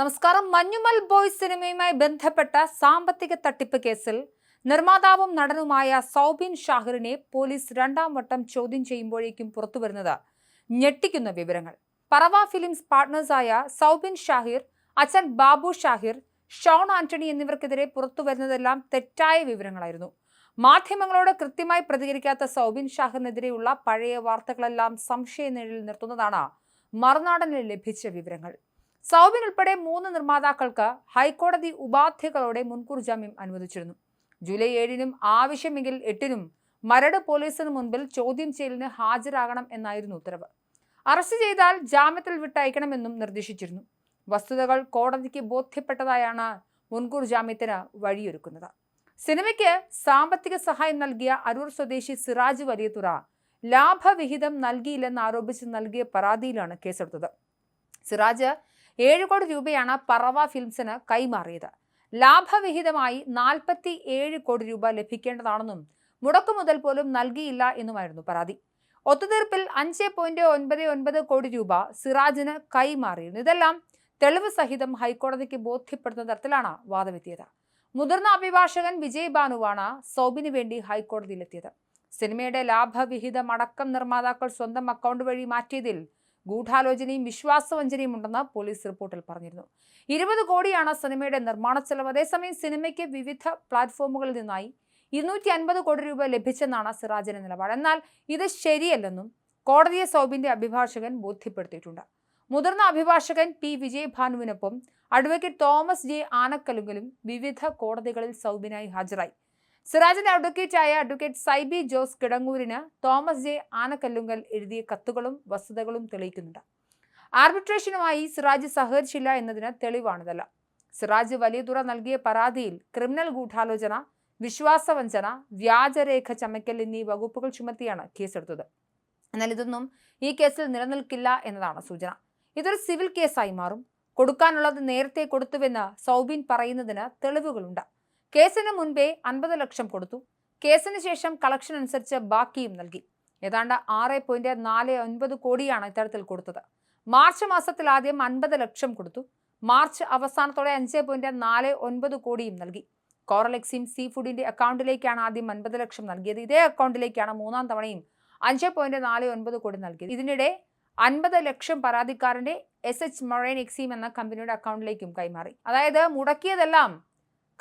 നമസ്കാരം. മഞ്ഞുമൽ ബോയ്സ് സിനിമയുമായി ബന്ധപ്പെട്ട സാമ്പത്തിക തട്ടിപ്പ് കേസിൽ നിർമ്മാതാവും നടനുമായ സൗബിൻ ഷാഹിറിനെ പോലീസ് രണ്ടാം വട്ടം ചോദ്യം ചെയ്യുമ്പോഴേക്കും പുറത്തുവരുന്നത്. ഞെട്ടിക്കുന്ന വിവരങ്ങൾ. പറവ ഫിലിംസ് പാർട്ട്നേഴ്സായ സൗബിൻ ഷാഹിർ അച്ഛൻ ബാബു ഷാഹിർ ഷോൺ ആന്റണി എന്നിവർക്കെതിരെ പുറത്തുവരുന്നതെല്ലാം തെറ്റായ വിവരങ്ങളായിരുന്നു. മാധ്യമങ്ങളോട് കൃത്യമായി പ്രതികരിക്കാത്ത സൗബിൻ ഷാഹിറിനെതിരെയുള്ള പഴയ വാർത്തകളെല്ലാം സംശയനിഴലിൽ നിർത്തുന്നതാണ് മറുനാടനിൽ ലഭിച്ച വിവരങ്ങൾ. സൗബിൻ ഉൾപ്പെടെ മൂന്ന് നിർമ്മാതാക്കൾക്ക് ഹൈക്കോടതി ഉപാധികളോടെ മുൻകൂർ ജാമ്യം അനുവദിച്ചിരുന്നു. ജൂലൈ ഏഴിനും ആവശ്യമെങ്കിൽ എട്ടിനും മരട് പോലീസിന് മുൻപിൽ ചോദ്യം ചെയ്യലിന് ഹാജരാകണം എന്നായിരുന്നു ഉത്തരവ്. അറസ്റ്റ് ചെയ്താൽ ജാമ്യത്തിൽ വിട്ടയക്കണമെന്നും നിർദ്ദേശിച്ചിരുന്നു. വസ്തുതകൾ കോടതിക്ക് ബോധ്യപ്പെട്ടതായാണ് മുൻകൂർ ജാമ്യത്തിന് വഴിയൊരുക്കുന്നത്. സിനിമയ്ക്ക് സാമ്പത്തിക സഹായം നൽകിയ അരൂർ സ്വദേശി സിറാജ് വലിയതുറ ലാഭവിഹിതം നൽകിയില്ലെന്ന് ആരോപിച്ച് നൽകിയ പരാതിയിലാണ് കേസെടുത്തത്. സിറാജ് ഏഴ് കോടി രൂപയാണ് പറവ ഫിലിംസിന് കൈമാറിയത്. ലാഭവിഹിതമായി നാൽപ്പത്തി ഏഴ് കോടി രൂപ ലഭിക്കേണ്ടതാണെന്നും മുടക്കുമുതൽ പോലും നൽകിയില്ല എന്നുമായിരുന്നു പരാതി. ഒത്തുതീർപ്പിൽ അഞ്ച് പോയിന്റ് ഒൻപത് ഒൻപത് കോടി രൂപ സിറാജിന് കൈമാറിയിരുന്നു. ഇതെല്ലാം തെളിവ് സഹിതം ഹൈക്കോടതിക്ക് ബോധ്യപ്പെടുന്ന തരത്തിലാണ് വാദമെത്തിയത്. മുതിർന്ന അഭിഭാഷകൻ വിജയ് ബാനുവാണ് സൗബിന് വേണ്ടി ഹൈക്കോടതിയിലെത്തിയത്. സിനിമയുടെ ലാഭവിഹിതം അടക്കം നിർമ്മാതാക്കൾ സ്വന്തം അക്കൗണ്ട് വഴി മാറ്റിയതിൽ ഗൂഢാലോചനയും വിശ്വാസവഞ്ചനയും ഉണ്ടെന്ന് പോലീസ് റിപ്പോർട്ടിൽ പറഞ്ഞിരുന്നു. ഇരുപത് കോടിയാണ് സിനിമയുടെ നിർമ്മാണ ചെലവ്. അതേസമയം സിനിമയ്ക്ക് വിവിധ പ്ലാറ്റ്ഫോമുകളിൽ നിന്നായി ഇരുന്നൂറ്റി അൻപത് കോടി രൂപ ലഭിച്ചെന്നാണ് സിറാജിന്റെ നിലപാട്. എന്നാൽ ഇത് ശരിയല്ലെന്നും കോടതിയെ സൗബിന്റെ അഭിഭാഷകൻ ബോധ്യപ്പെടുത്തിയിട്ടുണ്ട്. മുതിർന്ന അഭിഭാഷകൻ പി. വിജയ് വിജയഭാനുവിനൊപ്പം അഡ്വക്കേറ്റ് തോമസ് ജെ. ആനക്കലുങ്കലും വിവിധ കോടതികളിൽ സൗബിനായി ഹാജരായി. സിറാജിന്റെ അഡ്വക്കേറ്റായ അഡ്വക്കേറ്റ് സൈബി ജോസ് കിടങ്ങൂരിന് തോമസ് ജെ ആനക്കല്ലുങ്കൽ എഴുതിയ കത്തുകളും വസ്തുതകളും തെളിയിക്കുന്നുണ്ട്. ആർബിട്രേഷനുമായി സിറാജ് സഹകരിച്ചില്ല എന്നതിന് തെളിവാണിതല്ല. സിറാജ് വലിയ തുറ നൽകിയ പരാതിയിൽ ക്രിമിനൽ ഗൂഢാലോചന വിശ്വാസവഞ്ചന വ്യാജരേഖ ചമയ്ക്കൽ എന്നീ വകുപ്പുകൾ ചുമത്തിയാണ് കേസെടുത്തത്. എന്നാൽ ഇതൊന്നും ഈ കേസിൽ നിലനിൽക്കില്ല എന്നതാണ് സൂചന. ഇതൊരു സിവിൽ കേസായി മാറും. കൊടുക്കാനുള്ളത് നേരത്തെ കൊടുത്തുവെന്ന് സൗബിൻ പറയുന്നതിന് തെളിവുകളുണ്ട്. കേസിന് മുൻപേ അൻപത് ലക്ഷം കൊടുത്തു. കേസിന് ശേഷം കളക്ഷൻ അനുസരിച്ച് ബാക്കിയും നൽകി. ഏതാണ്ട് ആറ് പോയിന്റ് നാല് ഒൻപത് കോടിയാണ് ഇത്തരത്തിൽ കൊടുത്തത്. മാർച്ച് മാസത്തിൽ ആദ്യം അൻപത് ലക്ഷം കൊടുത്തു. മാർച്ച് അവസാനത്തോടെ അഞ്ച് പോയിന്റ് നാല് ഒൻപത് കോടിയും നൽകി. കോറലെക്സിം സീ ഫുഡിന്റെ അക്കൗണ്ടിലേക്കാണ് ആദ്യം അൻപത് ലക്ഷം നൽകിയത്. ഇതേ അക്കൗണ്ടിലേക്കാണ് മൂന്നാം തവണയും അഞ്ച് പോയിന്റ് നാല് ഒൻപത് കോടി നൽകിയത്. ഇതിനിടെ അൻപത് ലക്ഷം പരാതിക്കാരന്റെ എസ് എച്ച് മൊറൈൻ എക്സീം എന്ന കമ്പനിയുടെ അക്കൗണ്ടിലേക്കും കൈമാറി. അതായത് മുടക്കിയതെല്ലാം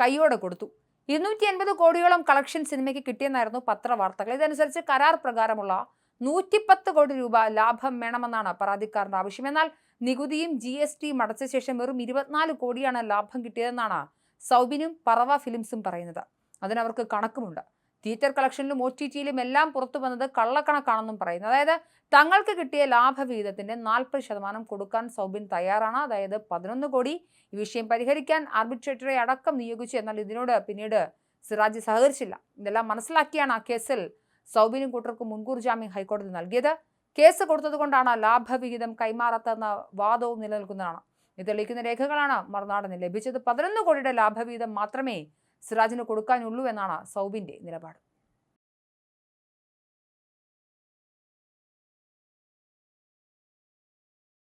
കൈയോടെ കൊടുത്തു. ഇരുന്നൂറ്റി അൻപത് കോടിയോളം കളക്ഷൻ സിനിമയ്ക്ക് കിട്ടിയെന്നായിരുന്നു പത്രവാർത്തകൾ. ഇതനുസരിച്ച് കരാർ പ്രകാരമുള്ള നൂറ്റിപ്പത്ത് കോടി രൂപ ലാഭം വേണമെന്നാണ് പരാതിക്കാരന്റെ ആവശ്യം. എന്നാൽ നികുതിയും ജി എസ് ടിയും അടച്ച ശേഷം വെറും ഇരുപത്തിനാല് കോടിയാണ് ലാഭം കിട്ടിയതെന്നാണ് സൗബിനും പറവ ഫിലിംസും പറയുന്നത്. അതിനവർക്ക് കണക്കുമുണ്ട്. തിയേറ്റർ കളക്ഷനിലും ഒ ടി ടിയിലും എല്ലാം പുറത്തു വന്നത് കള്ളക്കണക്കാണെന്നും പറയുന്നു. അതായത് തങ്ങൾക്ക് കിട്ടിയ ലാഭവിഹിതത്തിന്റെ നാൽപ്പത് ശതമാനം കൊടുക്കാൻ സൗബിൻ തയ്യാറാണ്. അതായത് പതിനൊന്ന് കോടി ഈ വിഷയം പരിഹരിക്കാൻ ആർബിട്രേറ്ററെ അടക്കം നിയോഗിച്ചു. എന്നാൽ ഇതിനോട് പിന്നീട് സിറാജ് സഹകരിച്ചില്ല. ഇതെല്ലാം മനസ്സിലാക്കിയാണ് ആ കേസിൽ സൗബിനും കൂട്ടർക്കും മുൻകൂർ ജാമ്യം ഹൈക്കോടതി നൽകിയത്. കേസ് കൊടുത്തതുകൊണ്ടാണ് ലാഭവിഹിതം കൈമാറാത്തെന്ന വാദവും നിലനിൽക്കുന്നതാണ്. ഇത് തെളിയിക്കുന്ന രേഖകളാണ് മറുനാടന് ലഭിച്ചത്. പതിനൊന്ന് കോടിയുടെ ലാഭവിഹിതം മാത്രമേ സിറാജിന് കൊടുക്കാനുള്ളൂ എന്നാണ് സൗബിന്റെ നിലപാട്.